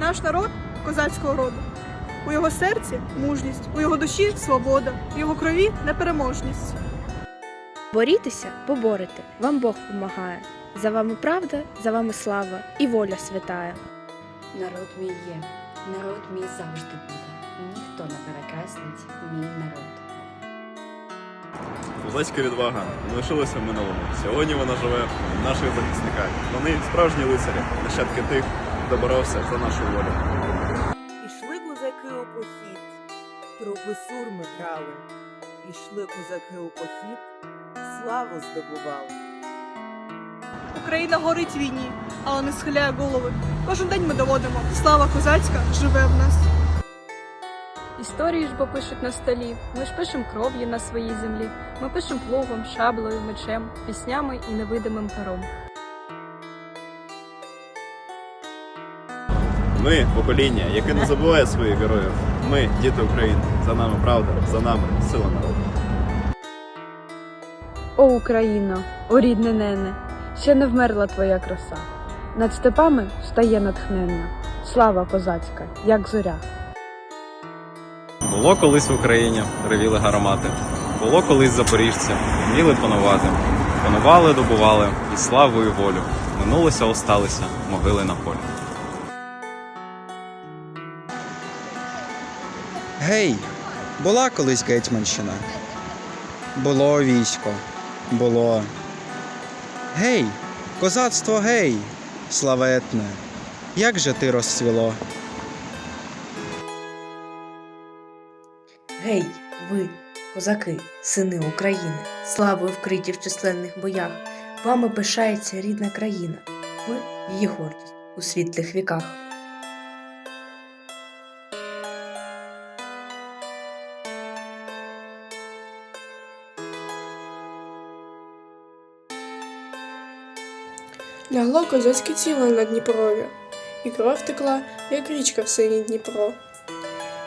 Наш народ козацького роду. У його серці мужність, у його душі свобода, у його крові непереможність. Борітеся, поборете, вам Бог помагає. За вами правда, за вами слава і воля святая. Народ мій є, народ мій завжди буде. Ніхто не перекреслить мій народ. Козацька відвага не лишилася в минулому. Сьогодні вона живе в наших захисниках. Вони справжні лицарі, нащадки тих, хто боровся за нашу волю. Ішли козаки у похід, трупи сурми крали. Ішли козаки у похід, славу здобували. Україна горить в війні, але не схиляє голови. Кожен день ми доводимо. Слава козацька живе в нас. Історії ж бо пишуть на столі. Ми ж пишем кров'ю на своїй землі. Ми пишем плугом, шаблею, мечем, піснями і невидимим пером. Ми покоління, яке не забуває своїх героїв. Ми діти України. За нами правда, за нами сила народу. О Україно, о рідне нене, ще не вмерла твоя краса. Над степами встає натхненна. Слава козацька, як зоря. Було колись в Україні, ревіли гармати. Було колись запоріжці, вміли панувати. Панували, добували і славу, і волю. Минулося, осталися, могили на полі. Гей, була колись Гетьманщина. Було військо, було. Гей, козацтво гей, славетне, як же ти розцвіло. Гей, ви, козаки, сини України, славою вкриті в численних боях, вами пишається рідна країна, ви її гордість у світлих віках. Лягло козацьке тіло на Дніпрові, і кров текла, як річка в синій Дніпро.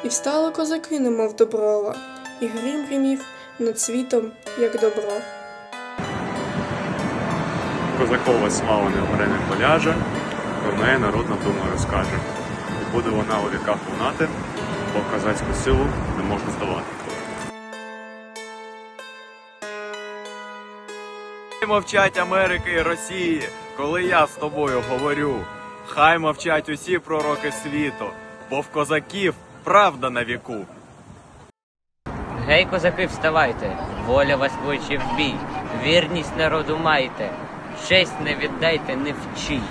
І встали козаки, немов доброва, і грім гримів над світом, як добро. Козакова слава не вмре не поляже, про неї народ на тому розкаже. І буде вона у віках лунати, бо козацьку силу не можна здолати. Мовчать Америки і Росії, коли я з тобою говорю. Хай мовчать усі пророки світу, бо в козаків правда на віку. Гей, козаки, вставайте, воля вас кличе в бій, вірність народу майте, честь не віддайте ні в.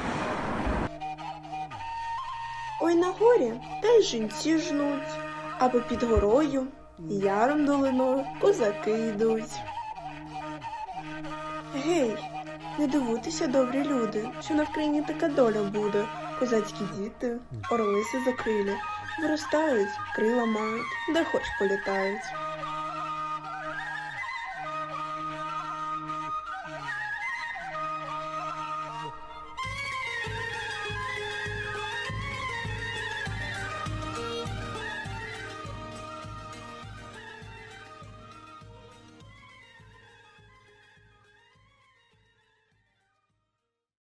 Ой на горі та й жінці жнуть, а попід горою, яром долиною козаки йдуть. Гей, не дивуйтеся, добрі люди, що на Вкраїні така доля буде. Козацькі діти, орлиси закрилі, виростають, крила мають, де хоч політають.